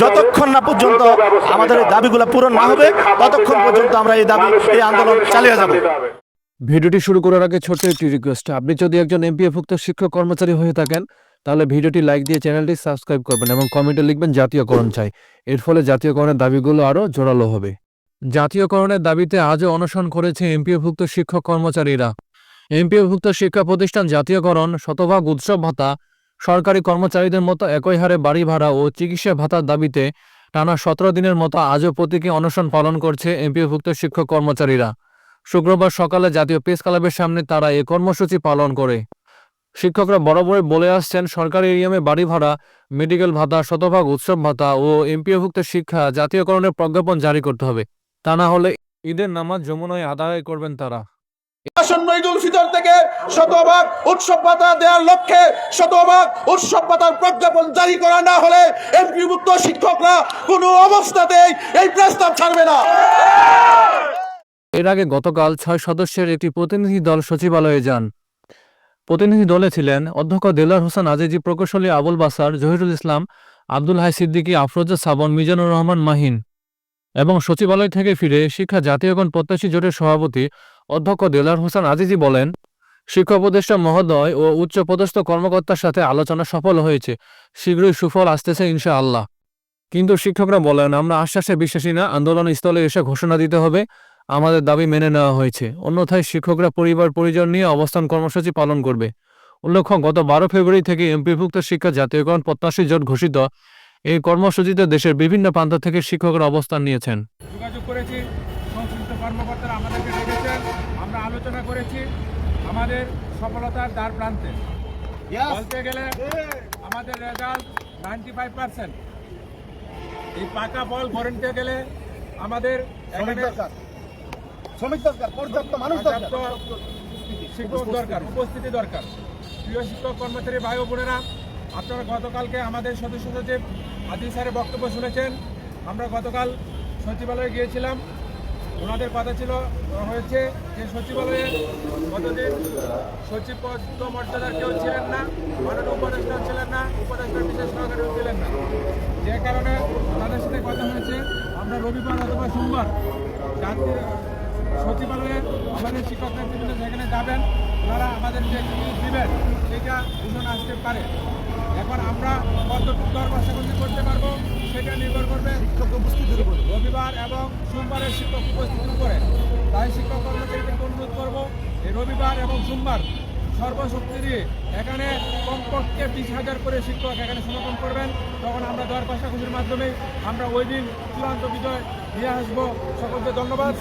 যতক্ষণ না পর্যন্ত আমাদের এই দাবিগুলো পূরণ না হবে, ততক্ষণ পর্যন্ত আমরা এই দাবি, এই আন্দোলন চালিয়ে যাব। ভিডিওটি শুরু করার আগে ছোট্ট একটি রিকোয়েস্ট আপনি যদি একজন এমপিএভুক্ত শিক্ষক কর্মচারী হয়ে থাকেন, তাহলে ভিডিওটি লাইক দিয়ে চ্যানেলটি সাবস্ক্রাইব করবেন এবং কমেন্টে লিখবেন জাতীয়করণ চাই। এর ফলে জাতীয়করণের দাবিগুলো আরও জোরালো হবে। জাতীয়করণের দাবিতে আজও অনশন করেছে এমপিওভুক্ত শিক্ষক কর্মচারীরা। এমপিওভুক্ত শিক্ষা প্রতিষ্ঠান জাতীয়করণ, শতভাগ উৎসব ভাতা সরকারি কর্মচারীদের মতো একই হারে বাড়ি ভাড়া ও চিকিৎসা ভাতার দাবিতে টানা সতেরো দিনের মতো আজও প্রতীকী অনশন পালন করছে এমপিওভুক্ত শিক্ষক কর্মচারীরা। শুক্রবার সকালে জাতীয় প্রেস ক্লাবের সামনে তারা এ কর্মসূচি পালন করে। শিক্ষকরা বরাবরই বলে আসছেন, সরকারি এরিয়ামে বাড়ি ভাড়া, মেডিকেল ভাতা, শতভাগ উৎসব ভাতা ও এমপিওভুক্ত শিক্ষা জাতীয়করণের প্রজ্ঞাপন জারি করতে হবে। তা না হলে ঈদের নামাজ যমুনায় আদায় করবেন তারা। ফিতর থেকে শতভাগ উৎসব ভাতা দেওয়ার লক্ষ্যে শতভাগ উৎসব ভাতার প্রজ্ঞাপন জারি করা না হলে এমপিভুক্ত শিক্ষকরা কোনো অবস্থাতেই এই প্রস্তাব ছাড়বে না। এর আগে গতকাল ছয় সদস্যের একটি প্রতিনিধি দল সচিবালয়ে যান। প্রতিনিধি দলে ছিলেন অধ্যক্ষ দেলার হোসেন আজিজি, প্রকৌশলী আবুল বাসার, জহিরুল ইসলাম, আব্দুল হাই সিদ্দিকী, আফরোজা সাবন, মিজানুর রহমান মাহিন। এবং সচিবালয় থেকে ফিরে শিক্ষা জাতীয়করণ প্রত্যাশী জোটের সভাপতি অধ্যক্ষ দেলার হোসেন আজিজি বলেন, শিক্ষা উপদেষ্টা মহোদয় ও উচ্চপদস্থ কর্মকর্তার সাথে আলোচনা সফল হয়েছে, শীঘ্রই সুফল আসতেছে ইনশা আল্লাহ কিন্তু শিক্ষকরা বলেন, আমরা আশ্বাসে বিশ্বাসী না, আন্দোলন স্থলে এসে ঘোষণা দিতে হবে, আমাদের দাবি মেনে নেওয়া হয়েছে। অন্যথায় শিক্ষকরা পরিবার পরিজন নিয়ে অবস্থান কর্মসূচি পালন করবে। উল্লেখ্য, গত বারো ফেব্রুয়ারি থেকে এমপিভুক্ত শিক্ষা জাতীয়করণ প্রত্যাশী জোট ঘোষিত। এই কর্মসূচিতে দেশের বিভিন্ন প্রান্ত থেকে শিক্ষকরা অবস্থান নিয়েছেন। আমাদেরকে ডেকেছেন আমরা আলোচনা করেছি আমাদের সফলতার দ্বার প্রান্তে। বলতে গেলে আমাদের রেজাল্ট নাইনটি ফাইভ পার্সেন্ট এই পাকা বল গড়তে গেলে আমাদের শ্রমিক দরকার। পর্যাপ্ত মানুষ পর্যাপ্ত শিক্ষক দরকার উপস্থিতি দরকার। প্রিয় শিক্ষক কর্মচারী ভাই বোনেরা আপনারা গতকালকে আমাদের সদস্য সচিব আদি স্যারের বক্তব্য শুনেছেন। আমরা গতকাল সচিবালয়ে গিয়েছিলাম। ওনাদের কথা ছিল হয়েছে যে সচিবালয়ে গতদিন সচিব পদ মর্যাদার কেউ ছিলেন না, মাননীয় উপদেষ্টা ছিলেন না উপদেষ্টার বিশেষ সহকারীও ছিলেন না। যে কারণে তাদের সাথে কথা হয়েছে, আমরা রবিবার অথবা সোমবার জাতির সচিবালয়ে আমাদের শিক্ষক নেতৃবৃন্দ যেখানে যাবেন, ওনারা আমাদের যে দিবেন, সেটা ঘোষণা আসতে পারে। এখন আমরা কতটুকু দর বসাবন্দি করতে পারব সেটা নির্ভর করবে শিক্ষক উপস্থিতির রবিবার এবং সোমবারের শিক্ষক উপস্থিতির উপরে। তাই শিক্ষক কর্মচারীদেরকে অনুরোধ করব এই রবিবার এবং সোমবার সর্বশক্তি দিয়ে এখানে কমপক্ষে বিশ হাজার করে শিক্ষক এখানে সমর্পণ করবেন। তখন আমরা দর কষাকষির মাধ্যমে আমরা ওই দিন চূড়ান্ত বিজয় নিয়ে আসব। সকলকে ধন্যবাদ।